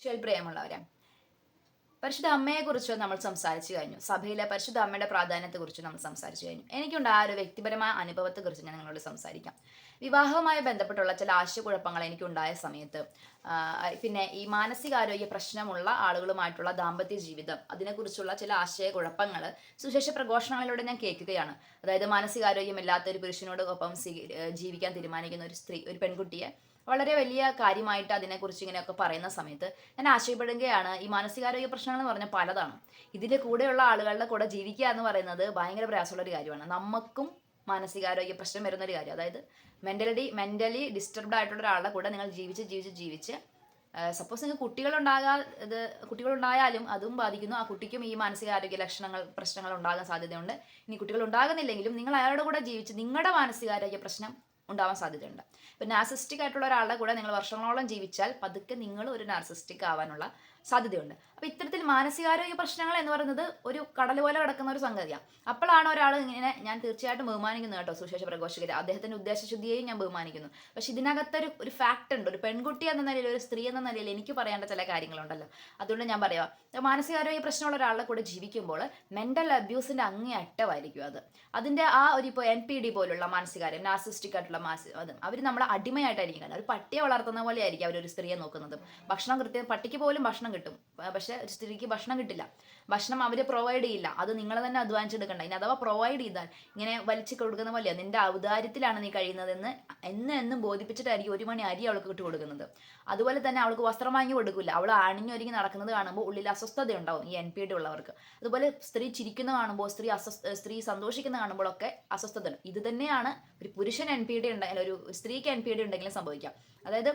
ഈശോയിൽ പ്രിയമുള്ളവരെ പരിശുദ്ധ അമ്മയെക്കുറിച്ച് നമ്മൾ സംസാരിച്ചു കഴിഞ്ഞു. സഭയിലെ പരിശുദ്ധ അമ്മയുടെ പ്രാധാന്യത്തെക്കുറിച്ച് നമ്മൾ സംസാരിച്ചു കഴിഞ്ഞു. എനിക്കുണ്ടായ ഒരു വ്യക്തിപരമായ അനുഭവത്തെക്കുറിച്ച് ഞാൻ നിങ്ങളോട് സംസാരിക്കാം. വിവാഹവുമായി ബന്ധപ്പെട്ടുള്ള ചില ആശയക്കുഴപ്പങ്ങൾ എനിക്കുണ്ടായ സമയത്ത് പിന്നെ ഈ മാനസികാരോഗ്യ പ്രശ്നമുള്ള ആളുകളുമായിട്ടുള്ള ദാമ്പത്യ ജീവിതം അതിനെക്കുറിച്ചുള്ള ചില ആശയക്കുഴപ്പങ്ങൾ സുശേഷ പ്രഘോഷണങ്ങളിലൂടെ ഞാൻ കേൾക്കുകയാണ്. അതായത് മാനസികാരോഗ്യമില്ലാത്ത ഒരു പുരുഷനോടൊപ്പം ജീവിക്കാൻ തീരുമാനിക്കുന്ന ഒരു സ്ത്രീ ഒരു പെൺകുട്ടിയെ വളരെ വലിയ കാര്യമായിട്ട് അതിനെക്കുറിച്ച് ഇങ്ങനെയൊക്കെ പറയുന്ന സമയത്ത് ഞാൻ ആശയപ്പെടുകയാണ് ഈ മാനസികാരോഗ്യ പ്രശ്നങ്ങൾ എന്ന് പറഞ്ഞാൽ പലതാണ്. ഇതിന്റെ കൂടെയുള്ള ആളുകളുടെ കൂടെ ജീവിക്കുക എന്ന് പറയുന്നത് ഭയങ്കര പ്രയാസമുള്ള ഒരു കാര്യമാണ്. നമുക്കും മാനസികാരോഗ്യ പ്രശ്നം വരുന്ന ഒരു കാര്യം. അതായത് മെന്റലി മെന്റലി ഡിസ്റ്റർബ്ഡ് ആയിട്ടുള്ള ഒരാളുടെ കൂടെ നിങ്ങൾ ജീവിച്ച് ജീവിച്ച് ജീവിച്ച് സപ്പോസ് നിങ്ങൾക്ക് ഇത് കുട്ടികളുണ്ടായാലും അതും ബാധിക്കുന്നു. ആ കുട്ടിക്കും ഈ മാനസികാരോഗ്യ ലക്ഷണങ്ങൾ പ്രശ്നങ്ങൾ ഉണ്ടാകാൻ സാധ്യതയുണ്ട്. ഇനി കുട്ടികൾ ഉണ്ടാകുന്നില്ലെങ്കിലും നിങ്ങൾ അയാളുടെ കൂടെ ജീവിച്ച് നിങ്ങളുടെ മാനസികാരോഗ്യ പ്രശ്നം ഉണ്ടാവാൻ സാധ്യതയുണ്ട്. ഇപ്പം നാർസിസ്റ്റിക് ആയിട്ടുള്ള ഒരാളുടെ കൂടെ നിങ്ങൾ വർഷങ്ങളോളം ജീവിച്ചാൽ പതുക്കെ നിങ്ങൾ ഒരു നാർസിസ്റ്റിക് ആവാനുള്ള സാധ്യതയുണ്ട്. അപ്പോൾ ഇത്തരത്തിൽ മാനസികാരോഗ്യ പ്രശ്നങ്ങൾ എന്ന് പറയുന്നത് ഒരു കടൽ പോലെ കിടക്കുന്ന ഒരു സംഗതിയാണ് അപ്പോഴാണ് ഒരാൾ ഇങ്ങനെ ഞാൻ തീർച്ചയായിട്ടും ബഹുമാനിക്കുന്നു കേട്ടോ സുശേഷ പ്രഘോഷകരെ. അദ്ദേഹത്തിന്റെ ഉദ്ദേശശുദ്ധിയെയും ഞാൻ ബഹുമാനിക്കുന്നു. പക്ഷെ ഇതിനകത്തൊരു ഒരു ഫാക്ട് ഉണ്ട്. ഒരു പെൺകുട്ടി എന്ന നിലയിൽ ഒരു സ്ത്രീ എന്ന നിലയിൽ എനിക്ക് പറയേണ്ട ചില കാര്യങ്ങളുണ്ടല്ലോ. അതുകൊണ്ട് ഞാൻ പറയാം. മാനസികാരോഗ്യ പ്രശ്നമുള്ള ഒരാളുടെ കൂടെ ജീവിക്കുമ്പോൾ മെന്റൽ അബ്യൂസിന്റെ അങ്ങേ അറ്റമായിരിക്കും അത്. അതിന്റെ ആ ഒരു ഇപ്പോൾ എൻ പി ഡി പോലുള്ള മാനസികാരം നാർസിസ്റ്റിക് ആയിട്ടുള്ള മാസ അത് അവർ നമ്മളെ അടിമയായിട്ടായിരിക്കും കാരണം ഒരു പട്ടിയെ വളർത്തുന്ന പോലെ ആയിരിക്കും അവർ ഒരു സ്ത്രീയെ നോക്കുന്നത്. ഭക്ഷണം കൃത്യം പട്ടിക്ക് പോലും ഭക്ഷണം കിട്ടും. പക്ഷെ സ്ത്രീക്ക് ഭക്ഷണം കിട്ടില്ല. ഭക്ഷണം അവർ പ്രൊവൈഡ് ചെയ്യില്ല. അത് നിങ്ങൾ തന്നെ അധ്വാനിച്ചെടുക്കണ്ട ഇനി അഥവാ പ്രൊവൈഡ് ചെയ്താൽ ഇങ്ങനെ വലിച്ചു കൊടുക്കുന്ന പോലെ നിന്റെ ഔദാര്യത്തിലാണ് നീ കഴിയുന്നതെന്ന് എന്ന് എന്നും ബോധിപ്പിച്ചിട്ടായിരിക്കും ഒരു മണി അരി അവൾക്ക് ഇട്ട് കൊടുക്കുന്നത്. അതുപോലെ തന്നെ അവൾക്ക് വസ്ത്രം വാങ്ങി കൊടുക്കില്ല അവൾ അണിഞ്ഞൊരുങ്ങി നടക്കുന്നത് കാണുമ്പോൾ ഉള്ളിൽ അസ്വസ്ഥത ഉണ്ടാവും ഈ എൻ പി ഡി ഉള്ളവർക്ക്. അതുപോലെ സ്ത്രീ ചിരിക്കുന്ന കാണുമ്പോൾ സ്ത്രീ അസ്വസ്ഥ സ്ത്രീ സന്തോഷിക്കുന്ന കാണുമ്പോഴൊക്കെ അസ്വസ്ഥത ഇത് തന്നെയാണ് ഒരു പുരുഷൻ എൻ പി ഡി ഉണ്ടെങ്കിൽ ഒരു സ്ത്രീക്ക് എൻ പി ഡി ഉണ്ടെങ്കിലും സംഭവിക്കാം. അതായത്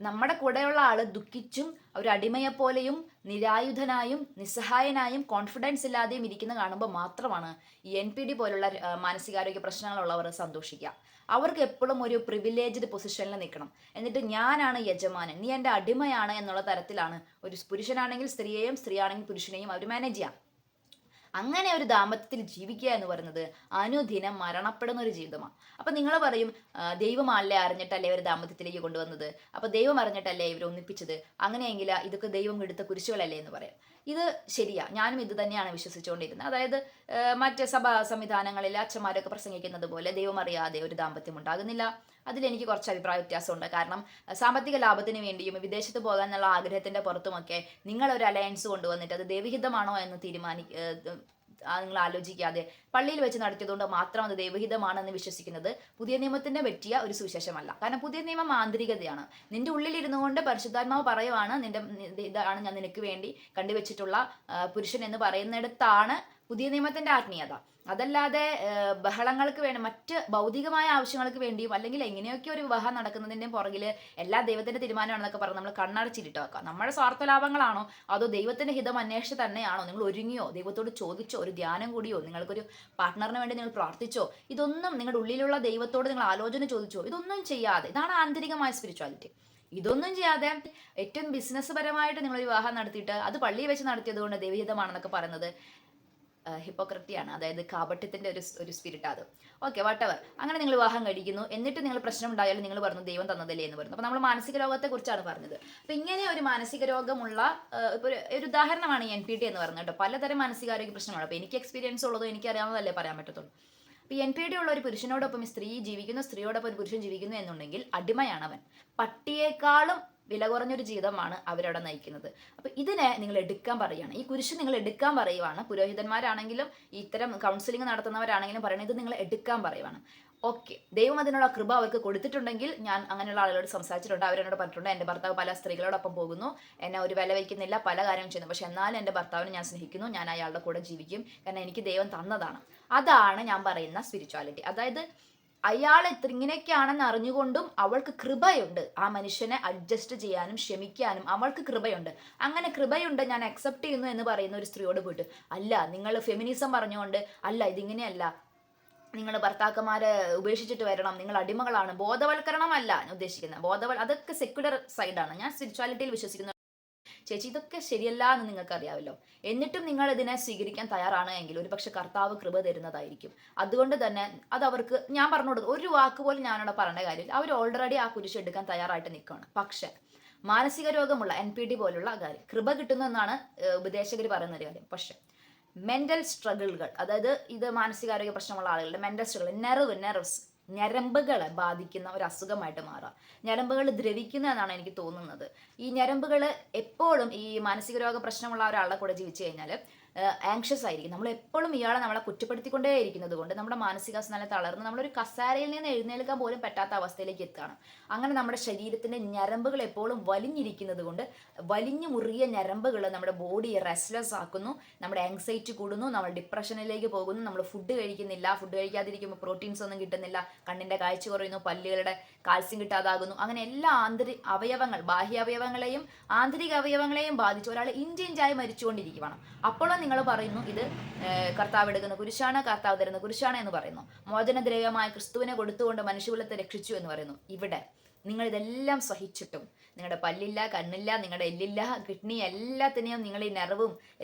നമ്മുടെ കൂടെയുള്ള ആൾ ദുഃഖിച്ചും ഒരു അടിമയെപ്പോലെയും നിരായുധനായും നിസ്സഹായനായും കോൺഫിഡൻസ് ഇല്ലാതെയും ഇരിക്കുന്ന കാണുമ്പോൾ മാത്രമാണ് ഈ എൻ പി ഡി പോലുള്ള മാനസികാരോഗ്യ പ്രശ്നങ്ങളുള്ളവർ സന്തോഷിക്കുക. അവർക്ക് എപ്പോഴും ഒരു പ്രിവിലേജ്ഡ് പൊസിഷനിൽ നിൽക്കണം. എന്നിട്ട് ഞാനാണ് യജമാനൻ. നീ എന്റെ അടിമയാണ് എന്നുള്ള തരത്തിലാണ് ഒരു പുരുഷനാണെങ്കിൽ സ്ത്രീയെയും സ്ത്രീയാണെങ്കിൽ പുരുഷനെയും അവർ മാനേജ് ചെയ്യാം. അങ്ങനെ ഒരു ദാമ്പത്യത്തിൽ ജീവിക്കുക എന്ന് പറയുന്നത് അനുദിനം മരണപ്പെടുന്ന ഒരു ജീവിതമാണ്. അപ്പൊ നിങ്ങൾ പറയും ദൈവമാല്ലേ അറിഞ്ഞിട്ടല്ലേ ഇവർ ദാമ്പത്യത്തിലേക്ക് കൊണ്ടുവന്നത്? അപ്പൊ ദൈവം അറിഞ്ഞിട്ടല്ലേ ഇവർ ഒന്നിപ്പിച്ചത്? അങ്ങനെയെങ്കിൽ ഇതൊക്കെ ദൈവം എടുത്ത കുരിശുകളല്ലേ എന്ന് പറയാം. ഇത് ശരിയാ. ഞാനും ഇത് തന്നെയാണ് വിശ്വസിച്ചുകൊണ്ടിരുന്നത് അതായത് മറ്റ് സഭാ സംവിധാനങ്ങളിൽ അച്ഛന്മാരൊക്കെ പ്രസംഗിക്കുന്നത് പോലെ ദൈവമറിയാതെ ഒരു ദാമ്പത്യം ഉണ്ടാകുന്നില്ല. അതിലെനിക്ക് കുറച്ച് അഭിപ്രായ വ്യത്യാസമുണ്ട്. കാരണം സാമ്പത്തിക ലാഭത്തിന് വേണ്ടിയും വിദേശത്ത് പോകാനുള്ള ആഗ്രഹത്തിന്റെ പുറത്തുമൊക്കെ നിങ്ങൾ ഒരു അലയൻസ് കൊണ്ടുവന്നിട്ട് അത് ദൈവഹിതമാണോ എന്ന് തീരുമാനി നിങ്ങൾ ആലോചിക്കാതെ പള്ളിയിൽ വെച്ച് നടത്തിയതുകൊണ്ട് മാത്രം അത് ദൈവഹിതമാണെന്ന് വിശ്വസിക്കുന്നത് പുതിയ നിയമത്തിന്റെ പറ്റിയ ഒരു സുവിശേഷമല്ല. കാരണം പുതിയ നിയമം ആന്തരികതയാണ്. നിന്റെ ഉള്ളിലിരുന്നു കൊണ്ട് പരിശുദ്ധാത്മാവ് പറയുവാണ് നിന്റെ ഇതാണ് ഞാൻ നിനക്ക് വേണ്ടി കണ്ടുവച്ചിട്ടുള്ള പുരുഷൻ എന്ന് പറയുന്നിടത്താണ് പുതിയ നിയമത്തിന്റെ ആത്മീയത. അതല്ലാതെ ബഹളങ്ങൾക്ക് വേണ്ടി മറ്റ് ഭൗതികമായ ആവശ്യങ്ങൾക്ക് വേണ്ടിയും അല്ലെങ്കിൽ എങ്ങനെയൊക്കെ ഒരു വിവാഹം നടക്കുന്നതിന്റെയും പുറകിൽ എല്ലാ ദൈവത്തിന്റെ തീരുമാനമാണെന്നൊക്കെ പറഞ്ഞ് നമ്മൾ കണ്ണടച്ചിട്ട് വെക്കാം നമ്മുടെ സ്വാർത്ഥ ലാഭങ്ങളാണോ അതോ ദൈവത്തിന്റെ ഹിതം അന്വേഷിച്ച് തന്നെയാണോ? നിങ്ങൾ ഒരുങ്ങിയോ? ദൈവത്തോട് ചോദിച്ചോ? ഒരു ധ്യാനം കൂടിയോ? നിങ്ങൾക്കൊരു പാർട്ട്ണറിന് വേണ്ടി നിങ്ങൾ പ്രാർത്ഥിച്ചോ? ഇതൊന്നും നിങ്ങളുടെ ഉള്ളിലുള്ള ദൈവത്തോട് നിങ്ങൾ ആലോചന ചോദിച്ചോ? ഇതൊന്നും ചെയ്യാതെ. ഇതാണ് ആന്തരികമായ സ്പിരിച്വാലിറ്റി ഇതൊന്നും ചെയ്യാതെ ഏറ്റവും ബിസിനസ് പരമായിട്ട് നിങ്ങൾ വിവാഹം നടത്തിയിട്ട് അത് പള്ളിയിൽ വെച്ച് നടത്തിയത് കൊണ്ട് ദൈവഹിതമാണെന്നൊക്കെ പറയുന്നത് ഹിപ്പോക്രറ്റിയാണ് അതായത് കാപട്യത്തിന്റെ ഒരു ഒരു സ്പിരിറ്റ് അത്. ഓക്കെ വട്ടവർ അങ്ങനെ നിങ്ങൾ വിവാഹം കഴിക്കുന്നു. എന്നിട്ട് നിങ്ങൾ പ്രശ്നം ഉണ്ടായാലും നിങ്ങൾ പറഞ്ഞു ദൈവം തന്നതല്ലേ എന്ന് പറഞ്ഞു. അപ്പോൾ നമ്മൾ മാനസിക രോഗത്തെ കുറിച്ചാണ് പറഞ്ഞത്. അപ്പോൾ ഇങ്ങനെ ഒരു മാനസിക രോഗമുള്ള ഇപ്പോൾ ഒരു ഉദാഹരണമാണ് എൻ പി ടി എന്ന് പറഞ്ഞു കേട്ടോ. പലതരം മാനസികാരോഗ്യ പ്രശ്നമാണ് അപ്പോൾ എനിക്ക് എക്സ്പീരിയൻസ് ഉള്ളതോ എനിക്ക് അറിയാവുന്നതല്ലേ പറയാൻ പറ്റത്തുള്ളൂ. അപ്പോൾ എൻ പി ഡി ഉള്ള ഒരു പുരുഷനോടൊപ്പം സ്ത്രീ ജീവിക്കുന്നു സ്ത്രീയോടൊപ്പം ഒരു പുരുഷൻ ജീവിക്കുന്നു എന്നുണ്ടെങ്കിൽ അടിമയാണ് അവൻ പട്ടിയേക്കാളും വില കുറഞ്ഞൊരു ജീവിതമാണ് അവരവിടെ നയിക്കുന്നത്. അപ്പോൾ ഇതിനെ നിങ്ങൾ എടുക്കാൻ പറയുകയാണ്. ഈ കുരിശ് നിങ്ങൾ എടുക്കാൻ പറയുവാണ്. പുരോഹിതന്മാരാണെങ്കിലും ഇത്തരം കൗൺസിലിംഗ് നടത്തുന്നവരാണെങ്കിലും പറയുന്നത് ഇത് നിങ്ങൾ എടുക്കാൻ പറയുവാണ്. ഓക്കെ ദൈവം അതിനുള്ള കൃപ അവർക്ക് കൊടുത്തിട്ടുണ്ടെങ്കിൽ ഞാൻ അങ്ങനെയുള്ള ആളുകളോട് സംസാരിച്ചിട്ടുണ്ട്. അവരെന്നോട് പറഞ്ഞിട്ടുണ്ട് എന്റെ ഭർത്താവ് പല സ്ത്രീകളോടൊപ്പം പോകുന്നു. എന്നെ ഒരു വില വയ്ക്കുന്നില്ല പല കാര്യം ചെയ്യുന്നു. പക്ഷെ എന്നാലും എന്റെ ഭർത്താവിനെ ഞാൻ സ്നേഹിക്കുന്നു. ഞാൻ അയാളുടെ കൂടെ ജീവിക്കും. കാരണം എനിക്ക് ദൈവം തന്നതാണ്. അതാണ് ഞാൻ പറയുന്ന സ്പിരിച്വാലിറ്റി അതായത് അയാൾ ഇത്ര ഇങ്ങനെയൊക്കെയാണെന്ന് അറിഞ്ഞുകൊണ്ടും അവൾക്ക് കൃപയുണ്ട്. ആ മനുഷ്യനെ അഡ്ജസ്റ്റ് ചെയ്യാനും ക്ഷമിക്കാനും അവൾക്ക് കൃപയുണ്ട്. അങ്ങനെ കൃപയുണ്ട് ഞാൻ അക്സെപ്റ്റ് ചെയ്യുന്നു എന്ന് പറയുന്ന ഒരു സ്ത്രീയോട് പോയിട്ട് അല്ല നിങ്ങൾ ഫെമിനിസം പറഞ്ഞുകൊണ്ട് അല്ല ഇതിങ്ങനെയല്ല. നിങ്ങൾ ഭർത്താക്കന്മാരെ ഉപേക്ഷിച്ചിട്ട് വരണം. നിങ്ങൾ അടിമകളാണ്. ബോധവൽക്കരണമല്ല ഉദ്ദേശിക്കുന്നത്. ബോധവൽ അതൊക്കെ സെക്യുലർ സൈഡാണ് ഞാൻ സ്പിരിച്വാലിറ്റിയിൽ വിശ്വസിക്കുന്ന ചേച്ചി ഇതൊക്കെ ശരിയല്ല എന്ന് നിങ്ങൾക്ക് അറിയാമല്ലോ എന്നിട്ടും നിങ്ങൾ ഇതിനെ സ്വീകരിക്കാൻ തയ്യാറാണ് എങ്കിൽ ഒരു പക്ഷെ കർത്താവ് കൃപ തരുന്നതായിരിക്കും. അതുകൊണ്ട് തന്നെ അത് അവർക്ക് ഞാൻ പറഞ്ഞു കൊടുക്കും ഒരു വാക്ക് പോലും ഞാനവിടെ പറഞ്ഞ കാര്യം അവർ ഓൾറെഡി ആ കുരിശ് എടുക്കാൻ തയ്യാറായിട്ട് നിൽക്കുകയാണ്. പക്ഷെ മാനസിക രോഗമുള്ള എൻ പി ഡി പോലുള്ള കാര്യം കൃപ കിട്ടുന്നു എന്നാണ് ഉപദേശകർ പറയുന്ന ഒരു കാര്യം. പക്ഷെ മെന്റൽ സ്ട്രഗിളുകൾ അതായത് ഇത് മാനസികാരോഗ്യ പ്രശ്നമുള്ള ആളുകളുടെ മെന്റൽ സ്ട്രഗിൾ നെർവ് നെർവ്സ് ഞരമ്പുകളെ ബാധിക്കുന്ന ഒരു അസുഖമായിട്ട് മാറാം. ഞരമ്പുകൾ ദ്രവിക്കുന്ന എന്നാണ് എനിക്ക് തോന്നുന്നത്. ഈ ഞരമ്പുകൾ എപ്പോഴും ഈ മാനസിക രോഗ പ്രശ്നമുള്ള ഒരാളുടെ കൂടെ ജീവിച്ചു കഴിഞ്ഞാൽ ആങ്ഷ്യസ് ആയിരിക്കും. നമ്മൾ എപ്പോഴും ഇയാളെ നമ്മളെ കുറ്റപ്പെടുത്തിക്കൊണ്ടേ ഇരിക്കുന്നത് കൊണ്ട് നമ്മുടെ മാനസികാവസ്ഥ നല്ല തളർന്ന് നമ്മളൊരു കസാരയിൽ നിന്ന് എഴുന്നേൽക്കാൻ പോലും പറ്റാത്ത അവസ്ഥയിലേക്ക് എത്തുകയാണ്. അങ്ങനെ നമ്മുടെ ശരീരത്തിന്റെ ഞരമ്പുകൾ എപ്പോഴും വലിഞ്ഞിരിക്കുന്നത് കൊണ്ട് വലിഞ്ഞു മുറിയ ഞരമ്പുകൾ നമ്മുടെ ബോഡിയെ റെസ്റ്റ്ലെസ് ആക്കുന്നു. നമ്മുടെ ആങ്സൈറ്റി കൂടുന്നു. നമ്മൾ ഡിപ്രഷനിലേക്ക് പോകുന്നു. നമ്മൾ ഫുഡ് കഴിക്കുന്നില്ല. ഫുഡ് കഴിക്കാതിരിക്കുമ്പോൾ പ്രോട്ടീൻസ് ഒന്നും കിട്ടുന്നില്ല. കണ്ണിന്റെ കാഴ്ച കുറയുന്നു. പല്ലുകളുടെ കാൽസ്യം കിട്ടാതാകുന്നു. അങ്ങനെ എല്ലാ ആന്തരിക അവയവങ്ങൾ ബാഹ്യ അവയവങ്ങളെയും ആന്തരിക അവയവങ്ങളെയും ബാധിച്ച് ഒരാൾ ഇഞ്ചിഞ്ചായി മരിച്ചുകൊണ്ടിരിക്കുകയാണ്. അപ്പോഴും നിങ്ങൾ പറയുന്നു ഇത് കർത്താവ് എടുക്കുന്ന കുരിശാണ് കർത്താവ് തരുന്ന കുരിശാണ് എന്ന് പറയുന്നു. മോചനദ്രവ്യമായ ക്രിസ്തുവിനെ കൊടുത്തുകൊണ്ട് മനുഷ്യകുലത്തെ രക്ഷിച്ചു എന്ന് പറയുന്നു. ഇവിടെ നിങ്ങൾ ഇതെല്ലാം സഹിച്ചിട്ടും നിങ്ങളുടെ പല്ലില്ല കണ്ണില്ല നിങ്ങളുടെ എല്ലില്ല കിഡ്നി എല്ലാത്തിനെയും നിങ്ങൾ ഈ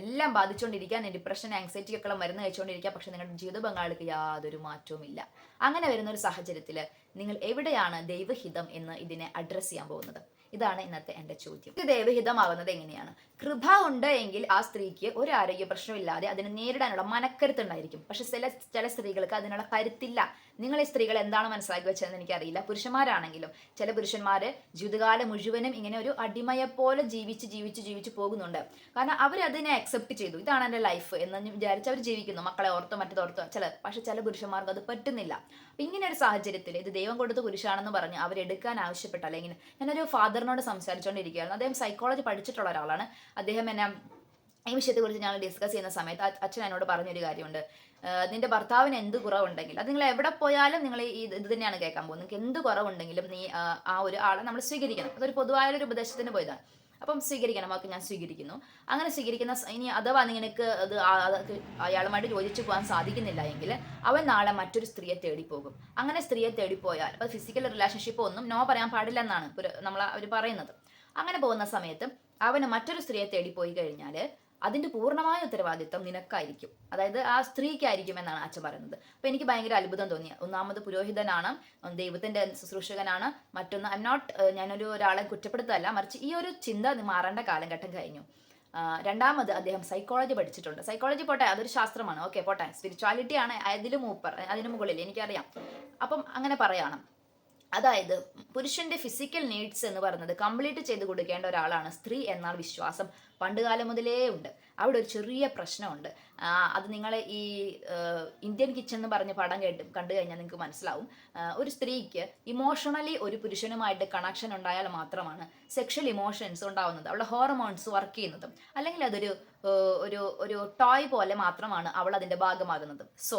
എല്ലാം ബാധിച്ചുകൊണ്ടിരിക്കാൻ ഡിപ്രഷൻ ആങ്സൈറ്റി ഒക്കെ മരുന്ന് കഴിച്ചുകൊണ്ടിരിക്കുക പക്ഷെ നിങ്ങളുടെ ജീവിത പങ്കാളിക്ക് യാതൊരു മാറ്റവും ഇല്ല അങ്ങനെ വരുന്ന ഒരു സാഹചര്യത്തിൽ നിങ്ങൾ എവിടെയാണ് ദൈവഹിതം എന്ന് ഇതിനെ അഡ്രസ്സ് ചെയ്യാൻ പോകുന്നത്? ഇതാണ് ഇന്നത്തെ എന്റെ ചോദ്യം. ഇത് ദൈവഹിതമാകുന്നത് എങ്ങനെയാണ്? കൃപ ഉണ്ട് എങ്കിൽ ആ സ്ത്രീക്ക് ഒരു ആരോഗ്യ പ്രശ്നമില്ലാതെ അതിനെ നേരിടാനുള്ള മനക്കരുത്തുണ്ടായിരിക്കും. പക്ഷെ ചില ചില സ്ത്രീകൾക്ക് അതിനുള്ള കരുത്തില്ല. നിങ്ങൾ ഈ സ്ത്രീകൾ എന്താണ് മനസ്സിലാക്കി വെച്ചതെന്ന് എനിക്കറിയില്ല. പുരുഷന്മാരാണെങ്കിലും ചില പുരുഷന്മാർ ജീവിതകാലം മുഴുവനും ഇങ്ങനെ ഒരു അടിമയെ പോലെ ജീവിച്ച് ജീവിച്ച് ജീവിച്ച് പോകുന്നുണ്ട്. കാരണം അവർ അതിനെ അക്സെപ്റ്റ് ചെയ്തു. ഇതാണ് എന്റെ ലൈഫ് എന്ന് വിചാരിച്ച് അവർ ജീവിക്കുന്നു. മക്കളെ ഓർത്തോ മറ്റേതോർത്തോ ചില പക്ഷെ ചില പുരുഷന്മാർക്ക് അത് പറ്റുന്നില്ല. അപ്പം ഇങ്ങനെ ഒരു സാഹചര്യത്തിൽ ഇത് ദൈവം കൊടുത്ത പുരുഷാണെന്ന് പറഞ്ഞ് അവരെടുക്കാൻ ആവശ്യപ്പെട്ട അല്ലെങ്കിൽ ഞാനൊരു ഫാദറിനോട് സംസാരിച്ചുകൊണ്ടിരിക്കുകയായിരുന്നു അദ്ദേഹം സൈക്കോളജി പഠിച്ചിട്ടുള്ള ഒരാളാണ്. അദ്ദേഹം എന്നെ ഈ വിഷയത്തെ കുറിച്ച് ഞങ്ങൾ ഡിസ്കസ് ചെയ്യുന്ന സമയത്ത് അച്ഛൻ എന്നോട് പറഞ്ഞൊരു കാര്യമുണ്ട്. നിന്റെ ഭർത്താവിന് എന്ത് കുറവുണ്ടെങ്കിൽ അത് നിങ്ങൾ എവിടെ പോയാലും നിങ്ങൾ ഈ ഇത് തന്നെയാണ് കേൾക്കാൻ പോകുന്നത്. നിങ്ങൾക്ക് എന്ത് കുറവുണ്ടെങ്കിലും നീ ആ ഒരു ആളെ നമ്മൾ സ്വീകരിക്കണം. അതൊരു പൊതുവായൊരു ഉപദേശത്തിന് പോയതാണ്. അപ്പം സ്വീകരിക്കണം അവർക്ക് ഞാൻ സ്വീകരിക്കുന്നു. അങ്ങനെ സ്വീകരിക്കുന്ന ഇനി അഥവാ നിങ്ങൾക്ക് അത് അയാളുമായിട്ട് യോജിച്ചു പോകാൻ സാധിക്കുന്നില്ല എങ്കിൽ അവൻ നാളെ മറ്റൊരു സ്ത്രീയെ തേടിപ്പോകും. പോകും അങ്ങനെ സ്ത്രീയെ തേടിപ്പോയാൽ അപ്പോൾ ഫിസിക്കൽ റിലേഷൻഷിപ്പ് ഒന്നും നോ പറയാൻ പാടില്ല എന്നാണ് നമ്മൾ അവർ പറയുന്നത്. അങ്ങനെ പോകുന്ന സമയത്ത് അവന് മറ്റൊരു സ്ത്രീയെ തേടിപ്പോയി കഴിഞ്ഞാൽ അതിന്റെ പൂർണമായ ഉത്തരവാദിത്വം നിനക്കായിരിക്കും. അതായത് ആ സ്ത്രീക്കായിരിക്കും എന്നാണ് അച്ഛൻ പറയുന്നത്. അപ്പൊ എനിക്ക് ഭയങ്കര അത്ഭുതം തോന്നി. ഒന്നാമത് പുരോഹിതനാണ് ദൈവത്തിന്റെ ശുശ്രൂഷകനാണ്. മറ്റൊന്ന് ഐ നോട്ട് ഞാനൊരു ഒരാളെ കുറ്റപ്പെടുത്തല്ല മറിച്ച് ഈ ഒരു ചിന്ത മാറേണ്ട കാലഘട്ടം കഴിഞ്ഞു. രണ്ടാമത് അദ്ദേഹം സൈക്കോളജി പഠിച്ചിട്ടുണ്ട്. സൈക്കോളജി പോട്ടെ അതൊരു ശാസ്ത്രമാണ്. ഓക്കെ പോട്ടെ. സ്പിരിച്വാലിറ്റി ആണ് അതിലും മൂപ്പർ അതിനു മുകളിൽ എനിക്കറിയാം. അപ്പം അങ്ങനെ പറയാണ്. അതായത് പുരുഷന്റെ ഫിസിക്കൽ നീഡ്സ് എന്ന് പറയുന്നത് കംപ്ലീറ്റ് ചെയ്ത് കൊടുക്കേണ്ട ഒരാളാണ് സ്ത്രീ എന്നാൽ വിശ്വാസം. പണ്ടുകാലം മുതലേ ഉണ്ട്. അവിടെ ഒരു ചെറിയ പ്രശ്നമുണ്ട്. അത് നിങ്ങൾ ഈ ഇന്ത്യൻ കിച്ചൺ എന്ന് പറഞ്ഞ പടം കേട്ട് കണ്ടു കഴിഞ്ഞാൽ നിങ്ങൾക്ക് മനസ്സിലാവും. ഒരു സ്ത്രീക്ക് ഇമോഷണലി ഒരു പുരുഷനുമായിട്ട് കണക്ഷൻ ഉണ്ടായാൽ മാത്രമാണ് സെക്ഷൽ ഇമോഷൻസ് ഉണ്ടാവുന്നത്. അവളുടെ ഹോർമോൺസ് വർക്ക് ചെയ്യുന്നതും അല്ലെങ്കിൽ അതൊരു ഒരു ഒരു ടോയ് പോലെ മാത്രമാണ് അവൾ അതിന്റെ ഭാഗമാകുന്നത്. സോ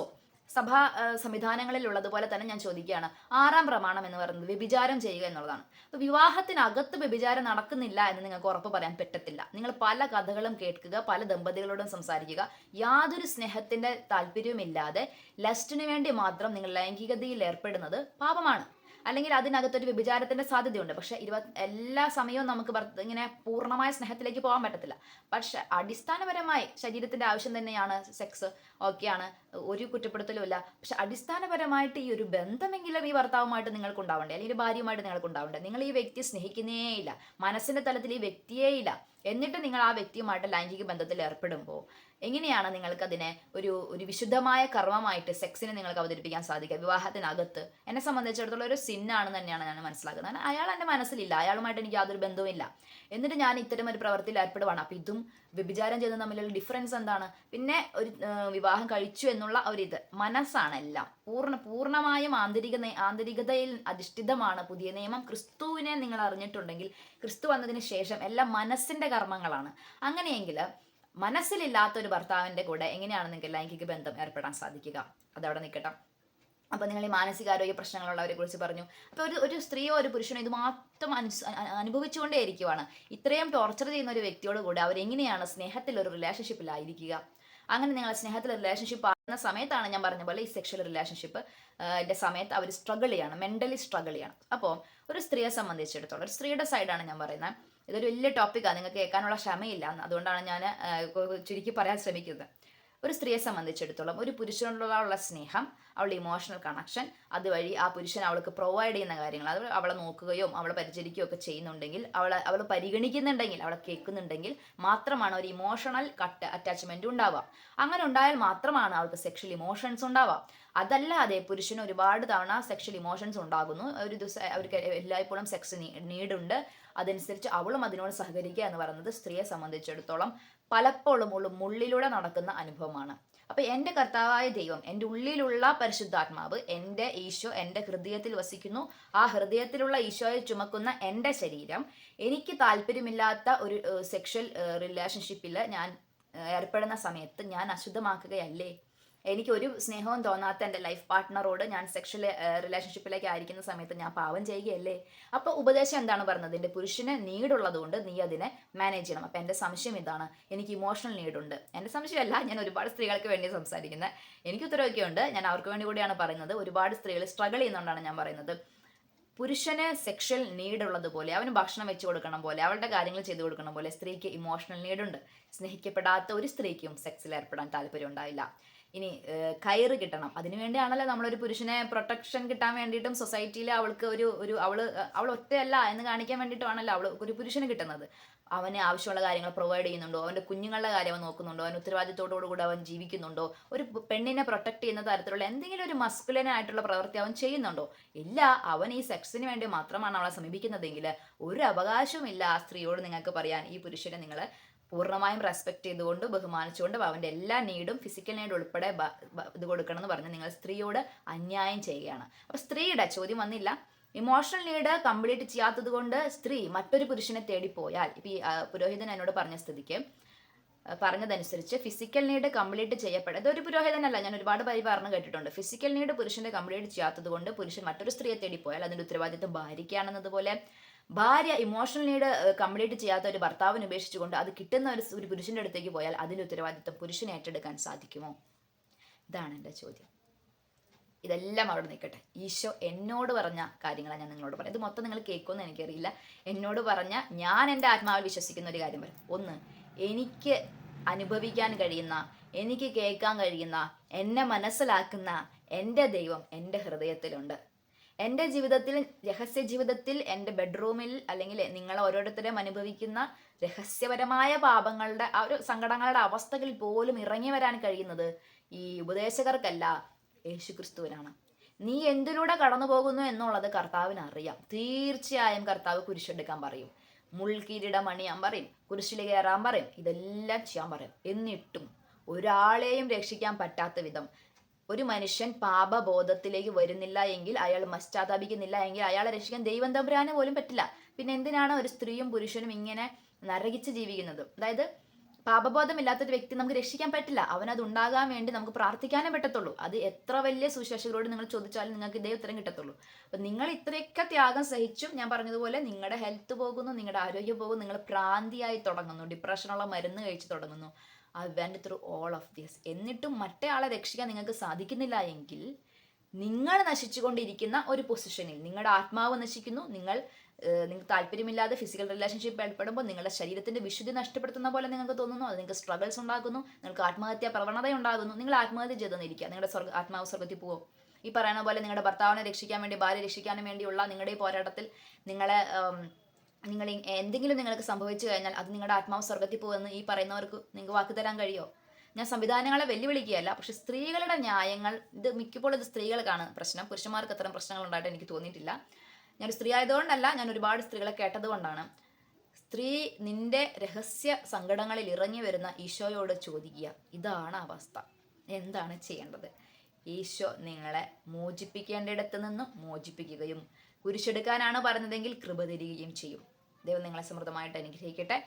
സഭാ സംവിധാനങ്ങളിലുള്ളതുപോലെ തന്നെ ഞാൻ ചോദിക്കുകയാണ്. ആറാം പ്രമാണം എന്ന് പറയുന്നത് വ്യഭിചാരം ചെയ്യുക എന്നുള്ളതാണ്. അപ്പൊ വിവാഹത്തിനകത്ത് വ്യഭിചാരം നടക്കുന്നില്ല എന്ന് നിങ്ങൾക്ക് ഉറപ്പ് പറയാൻ പറ്റത്തില്ല. നിങ്ങൾ പല കഥകളും കേൾക്കുക പല ദമ്പതികളോടും സംസാരിക്കുക. യാതൊരു സ്നേഹത്തിന്റെ താല്പര്യവുമില്ലാതെ ലസ്റ്റിന് വേണ്ടി മാത്രം നിങ്ങൾ ലൈംഗികതയിൽ ഏർപ്പെടുന്നത് പാപമാണ്. അല്ലെങ്കിൽ അതിനകത്തൊരു വ്യഭിചാരത്തിന്റെ സാധ്യതയുണ്ട്. പക്ഷെ ഇരുപത് എല്ലാ സമയവും നമുക്ക് ഇങ്ങനെ പൂർണമായ സ്നേഹത്തിലേക്ക് പോകാൻ പറ്റത്തില്ല. പക്ഷെ അടിസ്ഥാനപരമായി ശരീരത്തിന്റെ ആവശ്യം തന്നെയാണ് സെക്സ് ഓക്കെയാണ് ഒരു കുറ്റപ്പെടുത്തലും ഇല്ല. പക്ഷെ അടിസ്ഥാനപരമായിട്ട് ഈ ഒരു ബന്ധമെങ്കിലും ഈ ഭർത്താവുമായിട്ട് നിങ്ങൾക്ക് ഉണ്ടാവണ്ടേ അല്ലെങ്കിൽ ഭാര്യയുമായിട്ട് നിങ്ങൾക്ക് ഉണ്ടാവണ്ടേ നിങ്ങൾ ഈ വ്യക്തി സ്നേഹിക്കുന്നേയില്ല മനസ്സിന്റെ തലത്തിൽ ഈ വ്യക്തിയേ ഇല്ല. എന്നിട്ട് നിങ്ങൾ ആ വ്യക്തിയുമായിട്ട് ലൈംഗിക ബന്ധത്തിൽ ഏർപ്പെടുമ്പോൾ എങ്ങനെയാണ് നിങ്ങൾക്ക് അതിനെ ഒരു ഒരു വിശുദ്ധമായ കർമ്മമായിട്ട് സെക്സിനെ നിങ്ങൾക്ക് അവതരിപ്പിക്കാൻ സാധിക്കുക? വിവാഹത്തിനകത്ത് എന്നെ സംബന്ധിച്ചിടത്തോളം ഒരു സിന്നാണെന്ന് തന്നെയാണ് ഞാൻ മനസ്സിലാക്കുന്നത്. അയാൾ എന്റെ മനസ്സിലില്ല. അയാളുമായിട്ട് എനിക്ക് യാതൊരു ബന്ധവുമില്ല. എന്നിട്ട് ഞാൻ ഇത്തരം ഒരു പ്രവൃത്തിയിൽ ഏർപ്പെടുവാണ്. അപ്പം ഇതും വ്യഭിചാരം ചെയ്യുന്ന തമ്മിലുള്ള ഡിഫറൻസ് എന്താണ്? പിന്നെ ഒരു വിവാഹം കഴിച്ചു എന്നുള്ള ഒരു ഇത്. മനസ്സാണ് എല്ലാം പൂർണ പൂർണമായും ആന്തരിക ആന്തരികതയിൽ അധിഷ്ഠിതമാണ് പുതിയ നിയമം. ക്രിസ്തുവിനെ നിങ്ങൾ അറിഞ്ഞിട്ടുണ്ടെങ്കിൽ ക്രിസ്തു വന്നതിന് ശേഷം എല്ലാം മനസ്സിന്റെ കർമ്മങ്ങളാണ്. അങ്ങനെയെങ്കിൽ മനസ്സിലില്ലാത്ത ഒരു ഭർത്താവിന്റെ കൂടെ എങ്ങനെയാണ് നിങ്ങൾക്ക് ലൈംഗിക ബന്ധം ഏർപ്പെടാൻ സാധിക്കുക? അതവിടെ നിൽക്കട്ടെ. അപ്പോൾ നിങ്ങൾ ഈ മാനസികാരോഗ്യ പ്രശ്നങ്ങളുള്ളവരെ കുറിച്ച് പറഞ്ഞു. അപ്പോൾ ഒരു ഒരു സ്ത്രീയോ ഒരു പുരുഷനോ ഇത് മാത്രം അനുഭവിച്ചുകൊണ്ടേ ഇരിക്കുവാണ്. ഇത്രയും ടോർച്ചർ ചെയ്യുന്ന ഒരു വ്യക്തിയോട് കൂടെ അവരെങ്ങനെയാണ് സ്നേഹത്തിൽ ഒരു റിലേഷൻഷിപ്പിലായിരിക്കുക അങ്ങനെ നിങ്ങൾ സ്നേഹത്തിൽ റിലേഷൻഷിപ്പ് ആകുന്ന സമയത്താണ് ഞാൻ പറഞ്ഞ പോലെ ഈ സെക്ഷൽ റിലേഷൻഷിപ്പ് എന്റെ സമയത്ത് അവർ സ്ട്രഗിൾ ചെയ്യണം. മെന്റലി സ്ട്രഗിൾ ചെയ്യണം. അപ്പോൾ ഒരു സ്ത്രീയെ സംബന്ധിച്ചിടത്തോളം ഒരു സ്ത്രീയുടെ സൈഡാണ് ഞാൻ പറയുന്നത്. ഇതൊരു വലിയ ടോപ്പിക്കാണ് നിങ്ങൾക്ക് കേൾക്കാനുള്ള ക്ഷമയില്ല അതുകൊണ്ടാണ് ഞാൻ ചുരുക്കി പറയാൻ ശ്രമിക്കുന്നത്. ഒരു സ്ത്രീയെ സംബന്ധിച്ചിടത്തോളം ഒരു പുരുഷനോടുള്ള സ്നേഹം അവളുടെ ഇമോഷണൽ കണക്ഷൻ അതുവഴി ആ പുരുഷൻ അവൾക്ക് പ്രൊവൈഡ് ചെയ്യുന്ന കാര്യങ്ങൾ അത് അവളെ നോക്കുകയോ അവളെ പരിചരിക്കുകയോ ഒക്കെ ചെയ്യുന്നുണ്ടെങ്കിൽ അവളെ അവൾ പരിഗണിക്കുന്നുണ്ടെങ്കിൽ അവളെ കേൾക്കുന്നുണ്ടെങ്കിൽ മാത്രമാണ് ഒരു ഇമോഷണൽ കട്ട് അറ്റാച്ച്മെന്റ് ഉണ്ടാവുക. അങ്ങനെ ഉണ്ടായാൽ മാത്രമാണ് അവൾക്ക് സെക്ഷൽ ഇമോഷൻസ് ഉണ്ടാവുക. അതല്ലാതെ പുരുഷന് ഒരുപാട് തവണ സെക്ഷൽ ഇമോഷൻസ് ഉണ്ടാകുന്നു. ഒരു ദിവസം അവർക്ക് എല്ലായ്പ്പോഴും സെക്സ് നീഡുണ്ട് അതനുസരിച്ച് അവളും അതിനോട് സഹകരിക്കുക എന്ന് പറയുന്നത് സ്ത്രീയെ സംബന്ധിച്ചിടത്തോളം പലപ്പോഴും ഉള്ള മുള്ളിലൂടെ നടക്കുന്ന അനുഭവമാണ്. അപ്പൊ എന്റെ കർത്താവായ ദൈവം എന്റെ ഉള്ളിലുള്ള പരിശുദ്ധാത്മാവ് എന്റെ ഈശോ എന്റെ ഹൃദയത്തിൽ വസിക്കുന്നു. ആ ഹൃദയത്തിലുള്ള ഈശോയെ ചുമക്കുന്ന എന്റെ ശരീരം എനിക്ക് താല്പര്യമില്ലാത്ത ഒരു സെക്ഷൽ റിലേഷൻഷിപ്പിൽ ഞാൻ ഏർപ്പെടുന്ന സമയത്ത് ഞാൻ അശുദ്ധമാക്കുകയല്ലേ? എനിക്ക് ഒരു സ്നേഹവും തോന്നാത്ത എന്റെ ലൈഫ് പാർട്ട്ണറോട് ഞാൻ സെക്ഷൽ റിലേഷൻഷിപ്പിലേക്ക് ആയിരിക്കുന്ന സമയത്ത് ഞാൻ പാവം ചെയ്യുകയല്ലേ? അപ്പോൾ ഉപദേശം എന്താണ് പറഞ്ഞത്? എന്റെ പുരുഷന് നീടുള്ളതുകൊണ്ട് നീ അതിനെ മാനേജ് ചെയ്യണം. അപ്പോൾ എന്റെ സംശയം ഇതാണ്. എനിക്ക് ഇമോഷണൽ നീഡുണ്ട് എന്റെ സംശയമല്ല ഞാൻ ഒരുപാട് സ്ത്രീകൾക്ക് വേണ്ടി സംസാരിക്കുന്നത് എനിക്ക് ഉത്തരവൊക്കെ ഉണ്ട്. ഞാൻ അവർക്ക് വേണ്ടി കൂടിയാണ് പറയുന്നത്. ഒരുപാട് സ്ത്രീകൾ സ്ട്രഗിൾ ചെയ്യുന്നതുകൊണ്ടാണ് ഞാൻ പറയുന്നത്. പുരുഷന് സെക്ഷൽ നീഡ് ഉള്ളതുപോലെ അവന് ഭക്ഷണം വെച്ചു കൊടുക്കണം പോലെ അവളുടെ കാര്യങ്ങൾ ചെയ്തു കൊടുക്കണം പോലെ സ്ത്രീക്ക് ഇമോഷണൽ നീഡുണ്ട് സ്നേഹിക്കപ്പെടാത്ത ഒരു സ്ത്രീക്കും സെക്സിൽ ഏർപ്പെടാൻ താല്പര്യം ഉണ്ടാവില്ല ഇനി കയറ് കിട്ടണം. അതിനു വേണ്ടിയാണല്ലോ നമ്മളൊരു പുരുഷനെ പ്രൊട്ടക്ഷൻ കിട്ടാൻ വേണ്ടിയിട്ടും സൊസൈറ്റിയിൽ അവൾക്ക് ഒരു ഒരു അവൾ അവൾ ഒറ്റയല്ല എന്ന് കാണിക്കാൻ വേണ്ടിയിട്ടാണല്ലോ അവൾ ഒരു പുരുഷന് കിട്ടുന്നത്. അവന് ആവശ്യമുള്ള കാര്യങ്ങൾ പ്രൊവൈഡ് ചെയ്യുന്നുണ്ടോ? അവന്റെ കുഞ്ഞുങ്ങളുടെ കാര്യം അവൻ നോക്കുന്നുണ്ടോ? അവൻ ഉത്തരവാദിത്തോടുകൂടി അവൻ ജീവിക്കുന്നുണ്ടോ? ഒരു പെണ്ണിനെ പ്രൊട്ടക്ട് ചെയ്യുന്ന തരത്തിലുള്ള എന്തെങ്കിലും ഒരു മസ്കുലനായിട്ടുള്ള പ്രവൃത്തി അവൻ ചെയ്യുന്നുണ്ടോ? ഇല്ല അവൻ ഈ സെക്സിന് വേണ്ടി മാത്രമാണ് അവളെ സമീപിക്കുന്നതെങ്കിൽ ഒരു അവകാശവും ഇല്ല ആ സ്ത്രീയോട് നിങ്ങൾക്ക് പറയാൻ ഈ പുരുഷനെ നിങ്ങൾ പൂർണമായും റെസ്പെക്ട് ചെയ്തുകൊണ്ട് ബഹുമാനിച്ചുകൊണ്ട് അവന്റെ എല്ലാ നീഡും ഫിസിക്കൽ നീഡ് ഉൾപ്പെടെ ഇത് കൊടുക്കണം എന്ന് പറഞ്ഞ് നിങ്ങൾ സ്ത്രീയോട് അന്യായം ചെയ്യുകയാണ്. അപ്പോൾ സ്ത്രീയുടെ ചോദ്യം വന്നില്ല. ഇമോഷണൽ നീഡ് കംപ്ലീറ്റ് ചെയ്യാത്തത് കൊണ്ട് സ്ത്രീ മറ്റൊരു പുരുഷനെ തേടിപ്പോയാൽ ഇപ്പം ഈ പുരോഹിതൻ എന്നോട് പറഞ്ഞ സ്ഥിതിക്ക് പറഞ്ഞതനുസരിച്ച് ഫിസിക്കൽ നീഡ് കംപ്ലീറ്റ് ചെയ്യപ്പെടും ഇതൊരു പുരോഹിതനല്ല ഞാൻ ഒരുപാട് പേര് പറഞ്ഞു കേട്ടിട്ടുണ്ട്. ഫിസിക്കൽ നീഡ് പുരുഷന്റെ കംപ്ലീറ്റ് ചെയ്യാത്തത് കൊണ്ട് പുരുഷൻ മറ്റൊരു സ്ത്രീയെ തേടി പോയാൽ അതിന്റെ ഉത്തരവാദിത്വം ഭാര്യയ്ക്കാണെന്നതുപോലെ ഭാര്യ ഇമോഷണൽ നീഡ് കംപ്ലീറ്റ് ചെയ്യാത്ത ഒരു ഭർത്താവിനെ ഉപേക്ഷിച്ചുകൊണ്ട് അത് കിട്ടുന്ന ഒരു പുരുഷന്റെ അടുത്തേക്ക് പോയാൽ അതിന്റെ ഉത്തരവാദിത്വം പുരുഷനെ ഏറ്റെടുക്കാൻ സാധിക്കുമോ? ഇതാണ് എന്റെ ചോദ്യം. ഇതെല്ലാം അവിടെ നിൽക്കട്ടെ. ഈശോ എന്നോട് പറഞ്ഞ കാര്യങ്ങളാണ് ഞാൻ നിങ്ങളോട് പറയാം ഇത് മൊത്തം നിങ്ങൾ കേൾക്കുമെന്ന് എനിക്കറിയില്ല. എന്നോട് പറഞ്ഞ ഞാൻ എന്റെ ആത്മാവിൽ വിശ്വസിക്കുന്ന ഒരു കാര്യം പറയാം. ഒന്ന് എനിക്ക് അനുഭവിക്കാൻ കഴിയുന്ന എനിക്ക് കേൾക്കാൻ കഴിയുന്ന എന്നെ മനസ്സിലാക്കുന്ന എന്റെ ദൈവം എന്റെ ഹൃദയത്തിലുണ്ട്. എന്റെ ജീവിതത്തിൽ രഹസ്യ ജീവിതത്തിൽ എന്റെ ബെഡ്റൂമിൽ അല്ലെങ്കിൽ നിങ്ങൾ ഓരോരുത്തരും അനുഭവിക്കുന്ന രഹസ്യപരമായ പാപങ്ങളുടെ ആ ഒരു സങ്കടങ്ങളുടെ അവസ്ഥകളിൽ പോലും ഇറങ്ങി വരാൻ കഴിയുന്നത് ഈ ഉപദേശകർക്കല്ല യേശുക്രിസ്തുവിനാണ്. നീ എന്തിലൂടെ കടന്നു പോകുന്നു എന്നുള്ളത് കർത്താവിന് അറിയാം. തീർച്ചയായും കർത്താവ് കുരിശെടുക്കാൻ പറയും. മുൾക്കിരീടം അണിയാൻ പറയും. കുരിശിൽ കയറാൻ പറയും. ഇതെല്ലാം ചെയ്യാൻ പറയും. എന്നിട്ടും ഒരാളെയും രക്ഷിക്കാൻ പറ്റാത്ത വിധം ഒരു മനുഷ്യൻ പാപബോധത്തിലേക്ക് വരുന്നില്ല എങ്കിൽ അയാൾ പശ്ചാത്താപിക്കുന്നില്ല എങ്കിൽ അയാളെ രക്ഷിക്കാൻ ദൈവം തമ്പുരാന് പോലും പറ്റില്ല. പിന്നെ എന്തിനാണ് ഒരു സ്ത്രീയും പുരുഷനും ഇങ്ങനെ നരകിച്ച് ജീവിക്കുന്നത്? അതായത് പാപബോധമില്ലാത്തൊരു വ്യക്തി നമുക്ക് രക്ഷിക്കാൻ പറ്റില്ല. അവനത് ഉണ്ടാകാൻ വേണ്ടി നമുക്ക് പ്രാർത്ഥിക്കാനേ പറ്റത്തുള്ളൂ. അത് എത്ര വലിയ സുശേഷകരോട് നിങ്ങൾ ചോദിച്ചാലും നിങ്ങൾക്ക് ഇതേ ഉത്തരം കിട്ടത്തുള്ളൂ. അപ്പൊ നിങ്ങൾ ഇത്രയൊക്കെ ത്യാഗം സഹിച്ചും ഞാൻ പറഞ്ഞതുപോലെ നിങ്ങളുടെ ഹെൽത്ത് പോകുന്നു നിങ്ങളുടെ ആരോഗ്യം പോകുന്നു നിങ്ങൾ പ്രാന്തിയായി തുടങ്ങുന്നു. ഡിപ്രഷനുള്ള മരുന്ന് കഴിച്ച് തുടങ്ങുന്നു. I went through all of this എന്നിട്ടും മറ്റേ ആളെ രക്ഷിക്കാൻ നിങ്ങൾക്ക് സാധിക്കുന്നില്ല എങ്കിൽ നിങ്ങൾ നശിച്ചുകൊണ്ടിരിക്കുന്ന ഒരു പൊസിഷനിൽ നിങ്ങളുടെ ആത്മാവ് നശിക്കുന്നു. നിങ്ങൾ നിങ്ങൾക്ക് താല്പര്യമില്ലാതെ ഫിസിക്കൽ റിലേഷൻഷിപ്പ് ഏർപ്പെടുമ്പോൾ നിങ്ങളുടെ ശരീരത്തിന്റെ വിശുദ്ധി നഷ്ടപ്പെടുത്തുന്ന പോലെ നിങ്ങൾക്ക് തോന്നുന്നു. അത് നിങ്ങൾക്ക് സ്ട്രഗിൾസ് ഉണ്ടാകുന്നു നിങ്ങൾക്ക് ആത്മഹത്യാ പ്രവണത ഉണ്ടാകുന്നു. നിങ്ങൾ ആത്മഹത്യ ചെയ്തെന്നിരിക്കുക നിങ്ങളുടെ സ്വർഗ ആത്മാവ് സ്വർഗത്തിൽ പോകും ഈ പറയുന്ന പോലെ നിങ്ങളുടെ ഭർത്താവിനെ രക്ഷിക്കാൻ വേണ്ടി ഭാര്യ രക്ഷിക്കാനും വേണ്ടിയുള്ള നിങ്ങളുടെ ഈ പോരാട്ടത്തിൽ നിങ്ങളെ നിങ്ങൾ എന്തെങ്കിലും നിങ്ങൾക്ക് സംഭവിച്ചു കഴിഞ്ഞാൽ അത് നിങ്ങളുടെ ആത്മാവ് സ്വർഗത്തിൽ പോകുമെന്ന് ഈ പറയുന്നവർക്ക് നിങ്ങൾക്ക് വാക്ക് തരാൻ കഴിയോ? ഞാൻ സംവിധാനങ്ങളെ വെല്ലുവിളിക്കുകയല്ല പക്ഷെ സ്ത്രീകളുടെ ന്യായങ്ങൾ ഇത് മിക്കപ്പോഴും ഇത് സ്ത്രീകൾക്കാണ് പ്രശ്നം. പുരുഷന്മാർക്ക് അത്തരം പ്രശ്നങ്ങൾ ഉണ്ടായിട്ട് എനിക്ക് തോന്നിയിട്ടില്ല. ഞാൻ സ്ത്രീ ആയതുകൊണ്ടല്ല ഞാൻ ഒരുപാട് സ്ത്രീകളെ കേട്ടതുകൊണ്ടാണ് സ്ത്രീ നിന്റെ രഹസ്യ സങ്കടങ്ങളിൽ ഇറങ്ങി വരുന്ന ഈശോയോട് ചോദിക്കുക ഇതാണ് അവസ്ഥ. എന്താണ് ചെയ്യേണ്ടത്? ഈശോ നിങ്ങളെ മോചിപ്പിക്കേണ്ടിടത്ത് നിന്നും മോചിപ്പിക്കുകയും കുരിശെടുക്കാനാണ് പറഞ്ഞതെങ്കിൽ കൃപ തരികയും ചെയ്യും. ദൈവം നിങ്ങളെ സമൃദ്ധമായിട്ട് അനുഗ്രഹിക്കട്ടെ.